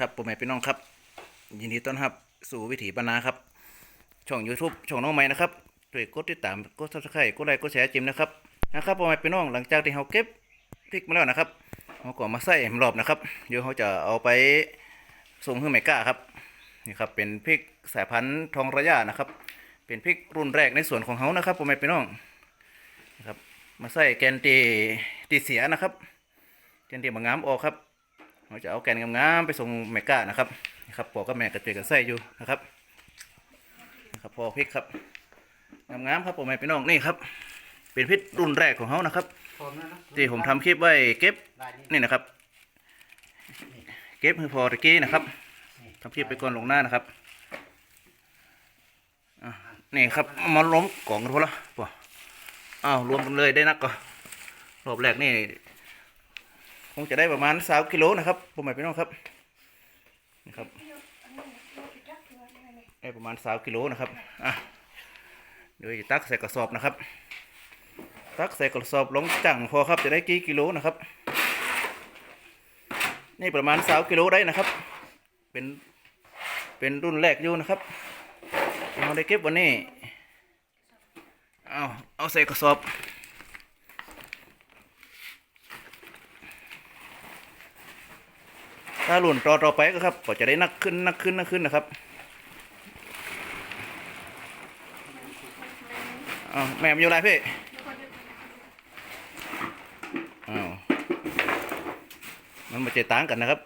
ครับผมแม่พี่น้องครับ ยินดีต้อนรับสู่วิถีปนาครับ ช่อง YouTube ช่องน้องใหม่นะครับช่วยกดติดตามกด Subscribe กดไลค์กดแชร์จิมนะครับนะครับผมแม่พี่น้องหลังจากที่เราเก็บพริกมาแล้วนะครับเราก็มาใส่รอบนะครับเดี๋ยวเขาจะเอาไปส่งให้แมก้าครับนี่ครับเป็นพริกสายพันธุ์ทองระยะนะครับ เป็นพริกรุ่นแรกในสวนของเขานะครับผมแม่พี่น้องนะครับมาใส่แกนตีตีเสียนะครับแกนตีบางงามออกครับ เราจะเอาแกนงามๆไปส่งแม่ก้านะครับนี่ครับปอกกับแม่กระเจยกันใส่อยู่นะครับนะครับพอพริกครับงามๆครับผมแม่พี่น้องนี่ครับ เป็นพริกรุ่นแรกของเขานะครับที่ผมทำคลิปไว้เก็บนี่นะครับ เก็บคือพอตะกี้นะครับทำคลิปไปก่อนลงหน้านะครับนี่ครับมาล้มกล่องกันพอละปะอ้าวรวมกันเลยได้นักก็รอบแรกนี่ คงจะได้ประมาณสามกิโลนะครับผมหมายพี่น้องครับนี่ครับได้ประมาณสามกิโลนะครับอะเดี๋ยวจะตักใส่กระสอบนะครับ ตักใส่กระสอบลงจังพอครับจะได้กี่กิโลนะครับ นี่ประมาณสามกิโลได้นะครับ เป็นเป็นรุ่นแรกอยู่นะครับเราได้เก็บวันนี้เอาเอาใส่กระสอบ ถ้าหลุนต่อต่อไปก็ครับ ก็จะได้นักขึ้นนักขึ้นนักขึ้นนะครับอาแม่มอยู่ไรพี่อ้าวมันมาเจต่างกันนะครับ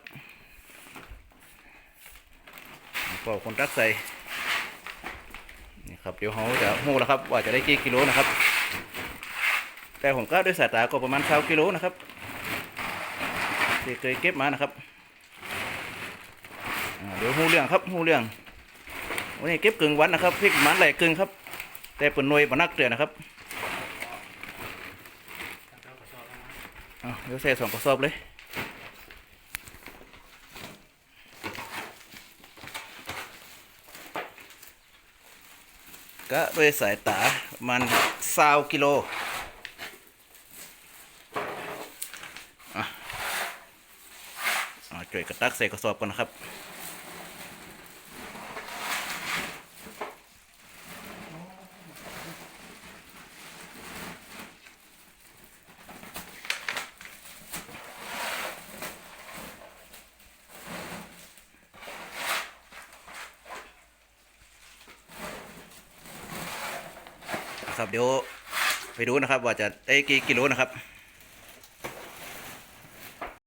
พอคนรักใส่ นี่ครับ เดี๋ยวเขาจะหูแล้วครับ ว่าจะได้กี่กิโลนะครับ แต่ผมก็ด้วยสายตาก็ประมาณเท่ากิโลนะครับที่เคยเก็บมานะครับ เดี๋ยวหูเรื่องครับหูเรื่องวันนี้เก็บกึ่งวันนะครับพริกมันไหลกึ่งครับ แต่เป็นหน่วยปนักเตือนนะครับเดี๋ยวใส่สองกระสอบเลยก็ด้วยสายตามันซาวกิโลอะอะจ่วยกระตักใส่กระสอบก่อนนะครับ นะครับ เดี๋ยวไปดูนะครับ ว่าจะได้กี่กิโลนะครับ